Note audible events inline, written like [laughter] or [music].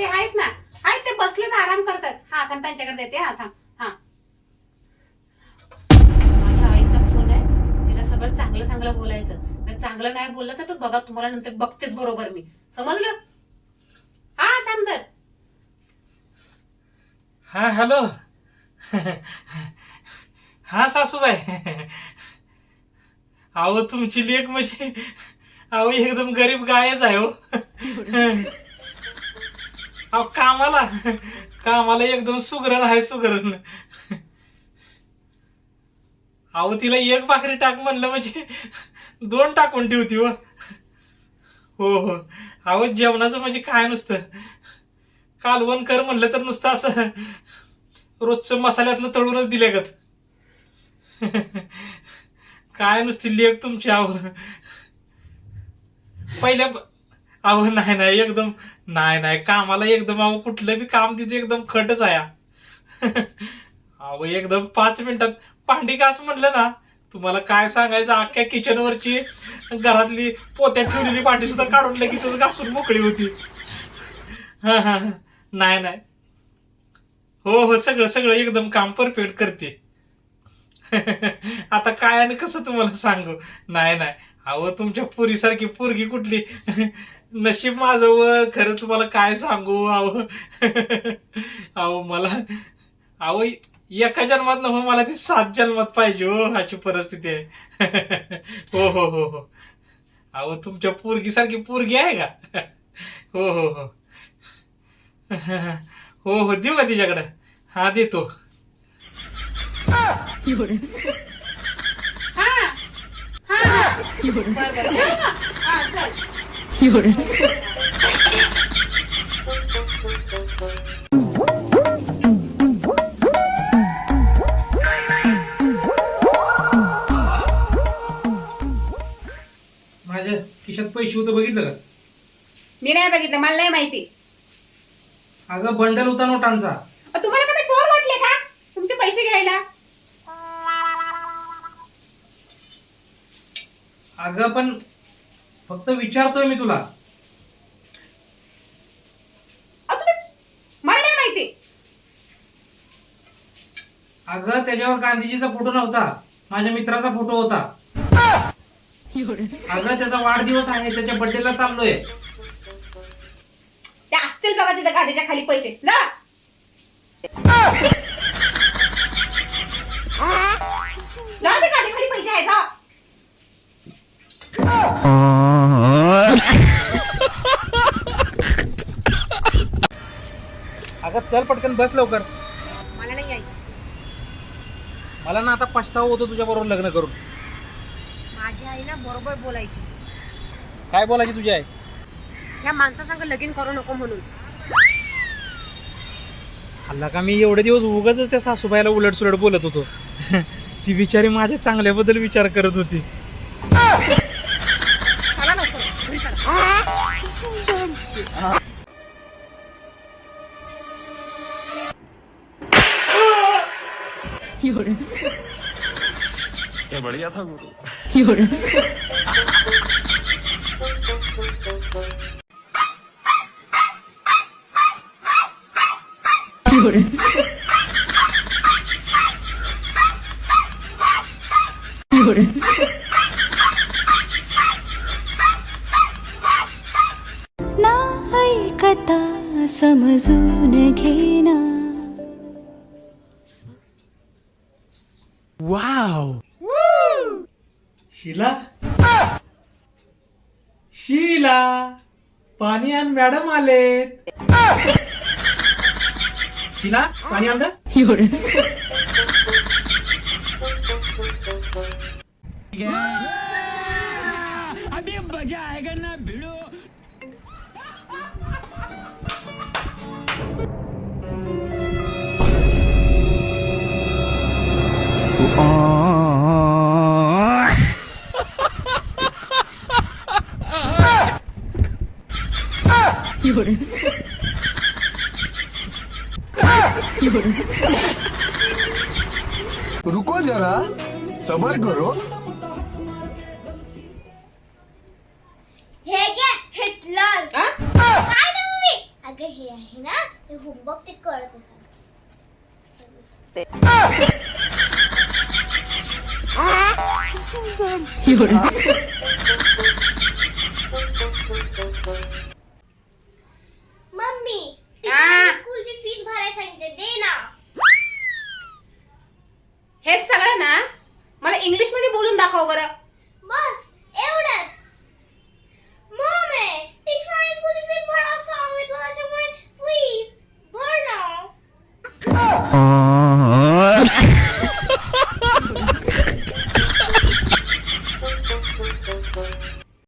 ते आहेत ना. आहेत ते बसलेत आराम करतात. हा थांब त्यांच्याकडे देते हा थांब हा. माझ्या आईचा फोन आहे. तिला सगळं चांगलं चांगलं बोलायचं. तर चांगलं नाही बोललं तर तू बघा तुम्हाला नंतर बघतेच बरोबर मी. समजलं? हा थांब तर हा हॅलो. हा सासूबाई. अहो तुमची लेख म्हणजे अहो एकदम गरीब गायच आहे हो. [laughs] अहो कामाला. कामाला एकदम सुगरण आहे सुगरण. अहो तिला एक भाकरी टाक म्हणलं म्हणजे दोन टाकून ठेवती हो. हो हो. अहो जेवणाचं म्हणजे काय नुसतं? कालवण कर म्हणलं तर नुसतं असं रोजचं मसाल्यातलं तळूनच दिले गत. काय नुसती लेख तुमची आव पहिल्या अहो नाही नाही एकदम नाही नाही कामाला एकदम अहो कुठलं बी काम तिचं एकदम खटच आहे. अहो एकदम पाच मिनिटात भांडी घास म्हणलं ना? तुम्हाला काय सांगायचं अख्ख्या किचनवरची घरातली पोत्यात ठेवलेली पाठी सुद्धा काढून लगेच घासून मोकळी होती. हा हा. नाही नाही. हो हो सगळं सगळं एकदम काम परफेक्ट करते. [laughs] आता काय आणि कसं तुम्हाला सांगू? नाही नाही. अहो तुमच्या पुरीसारखी पोरगी कुठली? [laughs] नशीब माझं व खरं तुम्हाला काय सांगू? अहो. [laughs] अहो मला अहो एका जन्मात नको हो, मला ती सात जन्मात पाहिजे हो अशी परिस्थिती आहे. हो हो हो हो. अहो तुमच्या पोरगीसारखी पोरगी आहे का? हो हो हो. हो हो देऊ का तिच्याकडं? हा देतो हा हा हा बरं बरं ठेवू का? हा चल माझ्या खिशात पैसे होतं बघितलं का? मी नाही बघितलं मला नाही माहिती. अगं बंडल होता नोटांचा. अगं पण फक्त विचारतोय मी तुला. अ, तुम्ही मला नाही माहिती. अगं त्याच्यावर गांधीजीचा फोटो नव्हता. माझ्या मित्राचा फोटो होता. अगं त्याचा वाढदिवस आहे. त्याच्या बर्थडेला चाललोय. ते असतील बघा तिथं गादीच्या खाली पैसे. जा. अगं चल पटकन बस लवकर. मला नाही यायचं. मला ना आता पछतावा होतो तुझ्या बरोबर लग्न करून. माझी आई ना बरोबर बोलायची. काय बोलायची तुझी आहे या माणसासंग लगीन करू नको म्हणून. हल्ला का मी एवढे दिवस उगाच त्या सासूबाईला उलट सुलट बोलत होतो. [laughs] ती बिचारी माझ्या चांगल्याबद्दल विचार करत होती. चला घरी चला. ये बढ़िया था गुरु ना ऐकता समजून घेना शिला? शीला पाणी आण मॅडम आले शिला पाणी रुको जरा सबर करो हे गे हिटलर काय मम्मी अगं हे आहे ना ते होमवर्क ते करत असायचं एवढं Oh.